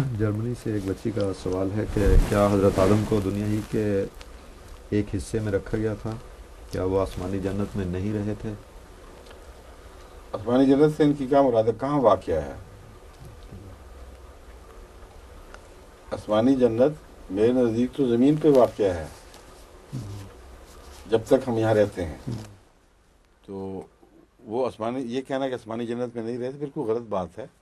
Germany से एक बच्ची का सवाल है कि क्या हज़रत आदम को दुनिया ही के एक हिस्से में रखा गया था? क्या वो आसमानी जन्नत में नहीं रहे थे? आसमानी जन्नत से इनकी क्या मुराद? कहाँ वाक़ है? आसमानी जन्नत मेरे नज़दीक तो ज़मीन पे वाक़ है। जब तक हम यहाँ रहते हैं। तो वो आसमानी, ये कहना कि आसमानी जन्नत में नहीं रहते बिल्कुल गलत बात है?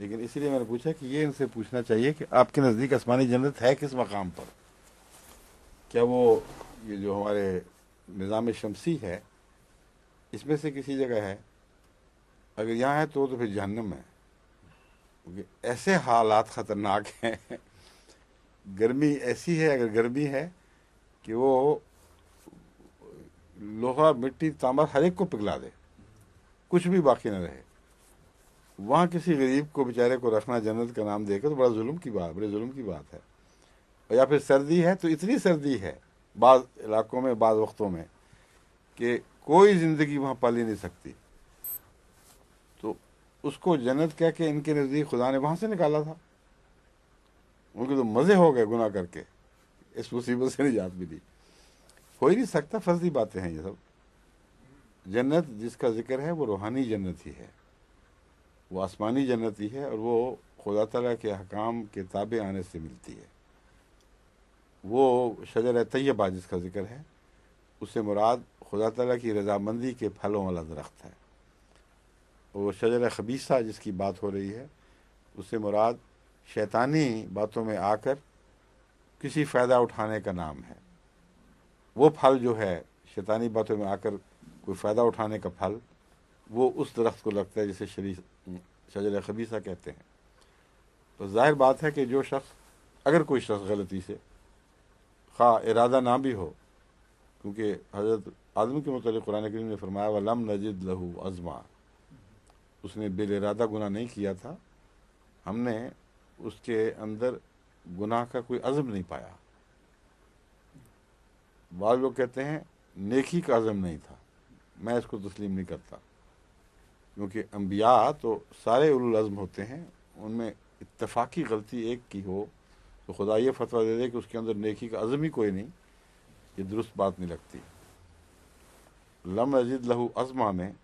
लेकिन इसीलिए मैंने पूछा कि ये इनसे पूछना चाहिए कि आपके नज़दीक आसमानी जन्नत है किस मकाम पर? क्या वो, ये जो हमारे निज़ाम शमसी है, इसमें से किसी जगह है? अगर यहाँ है तो तो फिर जहन्नम है। क्योंकि ऐसे हालात ख़तरनाक हैं। गर्मी ऐसी है, अगर गर्मी है, कि वो लोहा मिट्टी तांबा हर एक को पिघला दे। कुछ भी बाकी न रहे। वहाँ किसी गरीब को बेचारे को रखना, जन्नत का नाम देकर तो बड़ा जुल्म की बात, बड़े जुल्म की बात है। और या फिर सर्दी है तो इतनी सर्दी है बाद इलाकों में बाद वक्तों में, कि कोई ज़िंदगी वहाँ पाली नहीं सकती। तो उसको जन्नत कह के इनके नज़दीक खुदा ने वहाँ से निकाला था। उनके तो मज़े हो गए गुनाह करके। इस मुसीबत से निजात मिली। हो ही नहीं सकता, फर्जी बातें हैं ये सब। जन्नत जिसका ज़िक्र है, वो रूहानी जन्नत ही है। वो आसमानी जन्नत ही है और वो खुदा तला के हकाम के ताबे आने से मिलती है। वो शजर तैयबा जिसका ज़िक्र है उससे मुराद खुदा तला की रजामंदी के फलों वाला दरख्त है। वो शजर खबीसा जिसकी बात हो रही है उससे मुराद शैतानी बातों में आकर किसी फ़ायदा उठाने का नाम है। वो फल जो है, शैतानी बातों में आकर कोई फ़ायदा उठाने का फल वो उस दरख्त को लगता है जिसे शरी शजर खबीसा कहते हैं। तो ज़ाहिर बात है कि जो शख्स, अगर कोई शख्स गलती से, खा इरादा ना भी हो, क्योंकि हज़रत आदम के मतलब कुरान करीम ने फरमाया, वलम नजिद लहू अज़मा। उसने बिल इरादा गुनाह नहीं किया था। हमने उसके अंदर गुनाह का कोई अज़म नहीं पाया। बाद लोग कहते हैं, नेकी का अज़म नहीं था। मैं इसको तस्लीम नहीं करता। क्योंकि अम्बिया तो सारे उल होते हैं, उनमें इतफाक़ी गलती एक की हो तो खुदा ये फतवा दे दे कि उसके अंदर नेकी का अज़म ही कोई नहीं, ये दुरुस्त बात नहीं लगती। लम अजीद लहू अज़मा में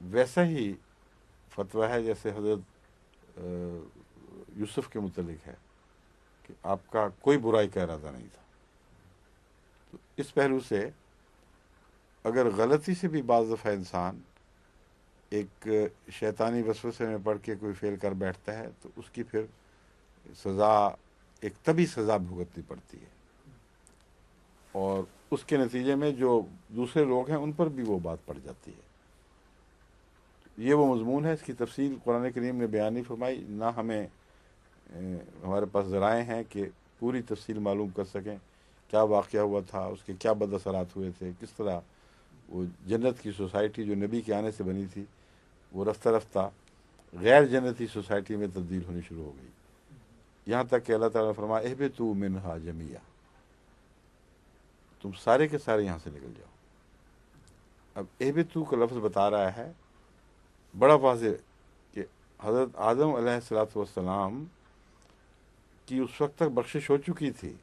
वैसा ही फतवा है जैसे हज़रत यूसुफ के मुतलिक है कि आपका कोई बुराई का इरादा नहीं था। तो इस पहलू से अगर गलती से भी बाज़ दफ़ा इंसान एक शैतानी वसवसे में पढ़ के कोई फेल कर बैठता है तो उसकी फिर सज़ा, एक तभी सज़ा भुगतनी पड़ती है। और उसके नतीजे में जो दूसरे लोग हैं, उन पर भी वो बात पड़ जाती है। ये वो मजमून है, इसकी तफसील कुरान करीम ने बयान नहीं फरमाई, ना हमें हमारे पास ज़राए हैं कि पूरी तफसील मालूम कर सकें, क्या वाक़ हुआ था, उसके क्या बदअसरात हुए थे, किस तरह वो जन्नत की सोसाइटी जो नबी के आने से बनी थी वो रफ्ता रफ्ता गैर जन्नती सोसाइटी में तब्दील होनी शुरू हो गई। यहाँ तक कि अल्लाह ताला ने फरमाया एहबे तू मिनहा जमिया। तुम सारे के सारे यहाँ से निकल जाओ। अब एहबे तू का लफ्ज़ बता रहा है, बड़ा वाज कि हज़रत आदम सलाम की उस वक्त तक बख्शिश हो चुकी थी।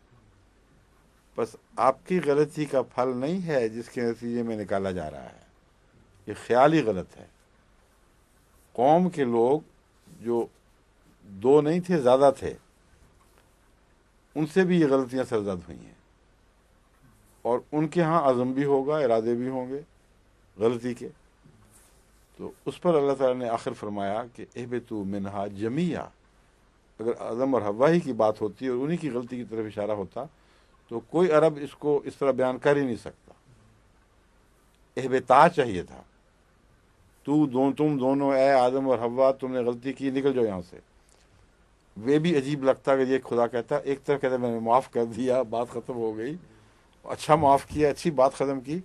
बस आपकी गलती का फल नहीं है जिसके नतीजे में निकाला जा रहा है। ये ख्याल ही गलत है। कौम के लोग जो दो नहीं थे, ज़्यादा थे, उनसे भी ये गलतियाँ सरजद हुई हैं। और उनके यहाँ अज़म भी होगा, इरादे भी होंगे गलती के। तो उस पर अल्लाह ताला ने आखिर फरमाया कि एहब तो मिनहा जमिया। अगर आदम और हवा ही की बात होती और उन्हीं की गलती की तरफ़ इशारा होता तो कोई अरब इसको इस तरह बयान कर ही नहीं सकता। एहबता चाहिए था। तू दो, तुम दोनों, ए आदम और हवा, तुमने गलती की, निकल जाओ यहाँ से। वे भी अजीब लगता अगर ये खुदा कहता, एक तरफ़ कहता, मैंने माफ़ कर दिया, बात ख़त्म हो गई। अच्छा माफ़ किया, अच्छी बात ख़त्म की,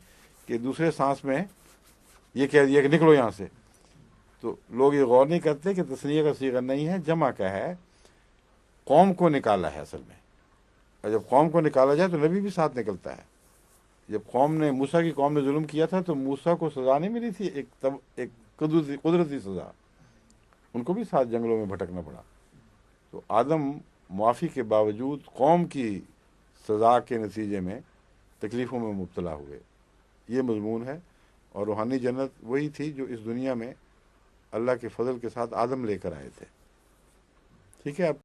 कि दूसरे सांस में ये कह दिया कि निकलो यहाँ से। तो लोग ये गौर नहीं करते कि तस्नीय का सीगर नहीं है, जमा का है। कौम को निकाला है असल में। और जब कौम को निकाला जाए तो नबी भी साथ निकलता है। जब कौम ने, मूसा की कौम ने जुल्म किया था तो मूसा को सज़ा नहीं मिली थी, एक तब, एक कुदरती कुदरती सज़ा। उनको भी साथ जंगलों में भटकना पड़ा। तो आदम माफ़ी के बावजूद कौम की सज़ा के नतीजे में तकलीफ़ों में मुबतला हुए ये मजमून है और रूहानी जन्नत वही थी जो इस दुनिया में अल्लाह के फजल के साथ आदम लेकर आए थे। ठीक है, अब